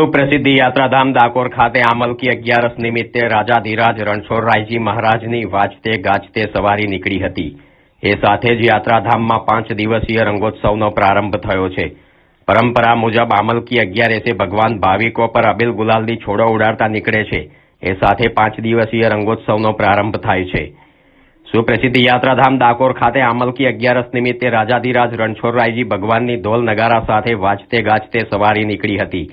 સુપ્રસિદ્ધ યાત્રાધામ ડાકોર ખાતે આમલકી અગિયારસ નિમિત્તે રાજાધીરાજ રણછોડરાયજી મહારાજની વાજતે ગાજતે સવારી નીકળી હતી. એ સાથે જ યાત્રાધામમાં પાંચ દિવસીય રંગોત્સવનો પ્રારંભ થયો છે. પરંપરા મુજબ આમલકી અગિયારસે ભગવાન ભાવિકો પર અબિલ ગુલાલની છોડો ઉડાડતા નીકળે છે. એ સાથે પાંચ દિવસીય રંગોત્સવનો પ્રારંભ થાય છે. સુપ્રસિદ્ધ યાત્રાધામ ડાકોર ખાતે આમલકી અગિયારસ નિમિત્તે રાજાધિરાજ રણછોડરાયજી ભગવાનની ઢોલ નગારા સાથે વાજતે ગાજતે સવારી નીકળી હતી.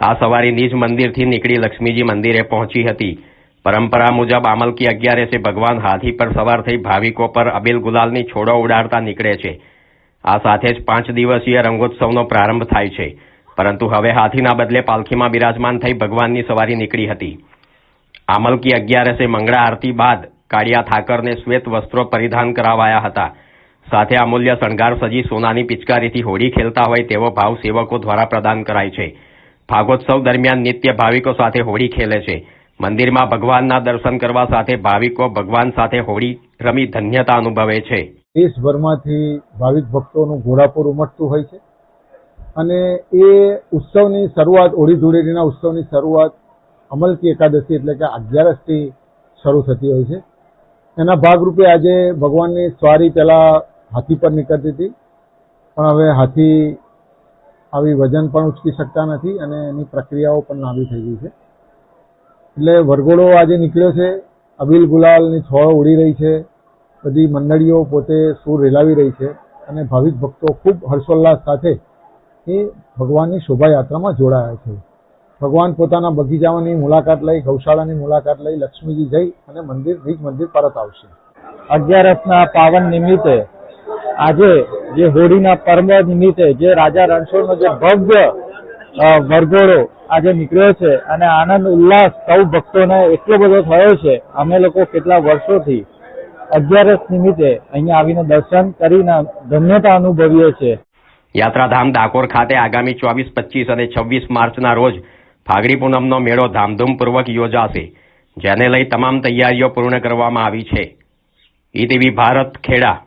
આ સવારી નિજ મંદિરથી નીકળી લક્ષ્મીજી મંદિરે પહોંચી હતી. પરંપરા મુજબ આમલકી અગિયારસે ભગવાન હાથી પર સવાર થઈ ભાવિકો પર અબિલ ગુલાલની છોડો ઉડાડતા નીકળે છે. આ સાથે જ પાંચ દિવસીય રંગોત્સવનો પ્રારંભ થાય છે. પરંતુ હવે હાથીના બદલે પાલખીમાં બિરાજમાન થઈ ભગવાનની સવારી નીકળી હતી. આમલકી અગિયારસે મંગળા આરતી બાદ કાળિયા ઠાકરને શ્વેત વસ્ત્રો પરિધાન કરાવાયા હતા. સાથે અમૂલ્ય શણગાર સજી સોનાની પિચકારીથી હોળી ખેલતા હોય તેવો ભાવ સેવકો દ્વારા પ્રદાન કરાય છે. ભાગોત્સવ દરમિયાન નિત્ય ભાવિકો સાથે હોળી ખેલે છે. મંદિરમાં ભગવાનના દર્શન કરવા સાથે ભાવિકો ભગવાન સાથે હોળી રમી ધન્યતા અનુભવે છે. દેશભરમાંથી ભાવિક ભક્તોનું ઘોડાપુર ઉમટતું હોય છે. અને એ ઉત્સવની શરૂઆત, હોળી ધૂળેટીના ઉત્સવની શરૂઆત અમલકી એકાદશી એટલે કે અગિયારસથી શરૂ થતી હોય છે. એના ભાગરૂપે આજે ભગવાનની સવારી પહેલાં હાથી પર નીકળતી હતી. પણ હવે હાથી આવી વજન પણ ઉચકી શકતા નથી અને એની પ્રક્રિયાઓ પણ લાંબી થઈ ગઈ છે. એટલે વરઘોડો આજે નીકળ્યો છે. અબિલ ગુલાલની છોડો ઉડી રહી છે. બધી મંડળીઓ પોતે સૂર રેલાવી રહી છે અને ભાવિક ભક્તો ખૂબ હર્ષોલ્લાસ સાથે એ ભગવાનની શોભાયાત્રામાં જોડાયા છે. ભગવાન પોતાના બગીચાની મુલાકાત લઈ, ગૌશાળાની મુલાકાત લઈ, લક્ષ્મીજી જઈ અને મંદિર નિજ મંદિર પરત આવશે. અગિયારસના પાવન નિમિત્તે આજે જે હોળીના પર્વ નિમિત્તે જે રાજા રણછોડનો જે ભવ્ય વરઘોડો આજે નીકળ્યો છે અને આનંદ, ઉલ્લાસ સૌ ભક્તોને એટલો બધો થયો છે, અમે લોકો કેટલા વર્ષોથી અગિયારસ નિમિત્તે અહીંયા આવીને દર્શન કરીને ધન્યતા અનુભવીએ છીએ. યાત્રાધામ ડાકોર ખાતે આગામી ચોવીસ, પચીસ અને છવ્વીસ માર્ચના રોજ ફાગડી પૂનમનો મેળો ધામધૂમપૂર્વક યોજાશે, જેને લઈ તમામ તૈયારીઓ પૂર્ણ કરવામાં આવી છે. ઈટીવી ભારત ખેડા